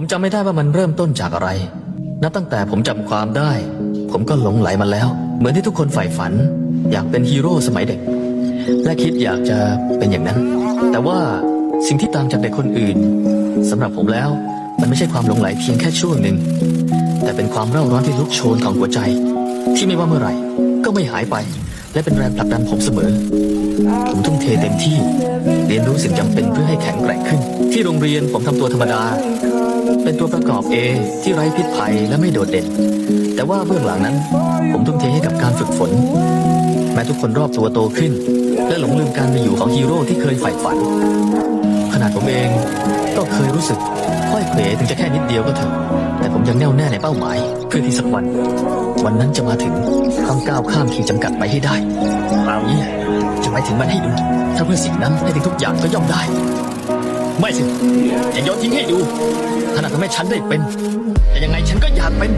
ผมจำไม่ได้ว่ามันเริ่มต้นจากอะไร นับตั้งแต่ผมจำความได้ ผมก็หลงไหลมันแล้ว เหมือนที่ทุกคนใฝ่ฝัน อยากเป็นฮีโร่สมัยเด็ก และคิดอยากจะเป็นอย่างนั้น แต่ว่าสิ่งที่ต่างจากเด็กคนอื่นสำหรับผมแล้ว มันไม่ใช่ความหลงไหลเพียงแค่ช่วงหนึ่ง แต่เป็นความเร่าร้อนที่ลุกโชนของหัวใจ ที่ไม่ว่าเมื่อไหร่ ก็ไม่หายไป และเป็นแรงผลักดันผมเสมอ ผมทุ่มเทเต็มที่ เรียนรู้สิ่งจำเป็นเพื่อให้แข็งแกร่งขึ้น ที่โรงเรียนผมทำตัวธรรมดา เป็นตัวประกอบเอที่ไร้พิษภัยและไม่โดดเด่น แต่ว่าเบื้องหลังนั้น ผมทุ่มเทให้กับการฝึกฝน แม้ทุกคนรอบตัวโตขึ้น และหลงลืมการมีอยู่ของฮีโร่ที่เคยใฝ่ฝัน ขนาดผมเองก็เคยรู้สึกค่อยเขวถึงจะแค่นิดเดียวก็เถอะ ยังแน่วแน่ในเป้าหมาย เพื่อที่สักวัน วันนั้นจะมาถึงต้องก้าวข้ามขีดจำกัดไปให้ได้คราวนี้จะไปถึงมันให้ดู ถ้าเพื่อสิ่งนั้นให้ถึงทุกอย่างก็ย่อมได้ ไม่สิอย่าโยนทิ้งให้ดูขนาดทำให้ฉันได้เป็น แต่ยังไงฉันก็อยากเป็น